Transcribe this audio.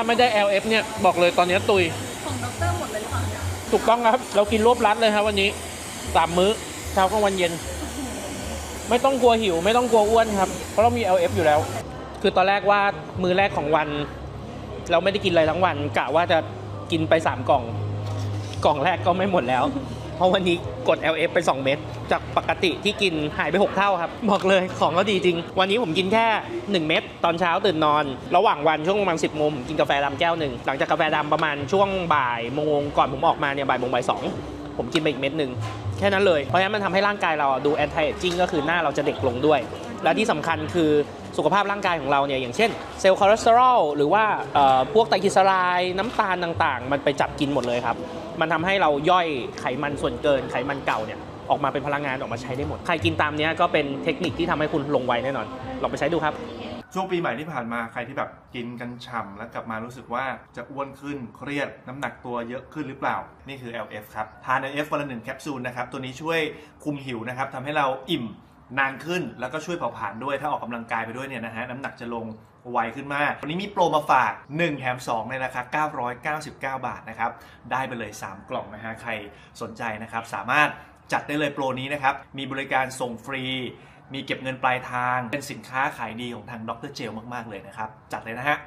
ถ้าไม่ได้ LF เนี่ยบอกเลยตอนนี้ตุย ของด็อกเตอร์หมดเลยหรือเปล่าเนี่ยถูกต้องครับ เรากินรวบรัดเลยครับวันนี้สามมื้อเช้ากลางวันเย็น ไม่ต้องกลัวหิว ไม่ต้องกลัวอ้วนครับ เพราะเรามี LF อยู่แล้ว คือตอนแรกว่ามื้อแรกของวัน เราไม่ได้กินอะไรทั้งวันกะว่าจะกินไป3กล่อง กล่องแรกก็ไม่หมดแล้ว เพราะวันนี้กด LF ไป 2 เม็ดจากปกติที่กินหายไป 6 เท่าครับ บอกเลยของก็ดีจริง วันนี้ผมกินแค่ 1 เม็ดตอนเช้าตื่นนอน ระหว่างวันช่วงประมาณ10โมงผมกินกาแฟดำแก้วหนึ่งหลังจากกาแฟดำประมาณช่วงบ่ายโมงก่อนผมออกมาเนี่ยบ่ายโมงบ่ายสองผมกินไปอีกเม็ดหนึ่งแค่นั้นเลย เพราะฉะนั้นมันทำให้ร่างกายเราดูแอนตี้เอจจิ้งก็คือหน้าเราจะเด็กลงด้วย และที่สำคัญคือสุขภาพร่างกายของเราเนี่ยอย่างเช่นเซลล์คอเลสเตอรอลหรือว่าพวกไตรกลีเซอไรด์น้ำตาลต่างๆ มันไปจับกินหมดเลยครับ มันทำให้เราย่อยไขมันส่วนเกินไขมันเก่าเนี่ยออกมาเป็นพลังงานออกมาใช้ได้หมด ใครกินตามนี้ก็เป็นเทคนิคที่ทำให้คุณลงไวแน่นอน ลองไปใช้ดูครับ ช่วงปีใหม่ที่ผ่านมาใครที่แบบกินกันฉ่ำแล้วกลับมารู้สึกว่าจะอ้วนขึ้นเครียดน้ำหนักตัวเยอะขึ้นหรือเปล่า นี่คือ LF ครับ ทาน LF วันละหนึ่งแคปซูลนะครับ ตัวนี้ช่วยคุมหิวนะครับทำให้เราอิ่ม นานขึ้นแล้วก็ช่วยเผาผลาญด้วยถ้าออกกำลังกายไปด้วยเนี่ยนะฮะน้ำหนักจะลงไวขึ้นมาก วันนี้มีโปรมาฝาก 1 แถม2ในราคา999 บาทนะครับ ได้ไปเลย 3 กล่องนะฮะใครสนใจนะครับ สามารถจัดได้เลยโปรนี้นะครับ มีบริการส่งฟรี มีเก็บเงินปลายทาง เป็นสินค้าขายดีของทางดรเจลมาก ๆ เลยนะครับ จัดเลยนะฮะ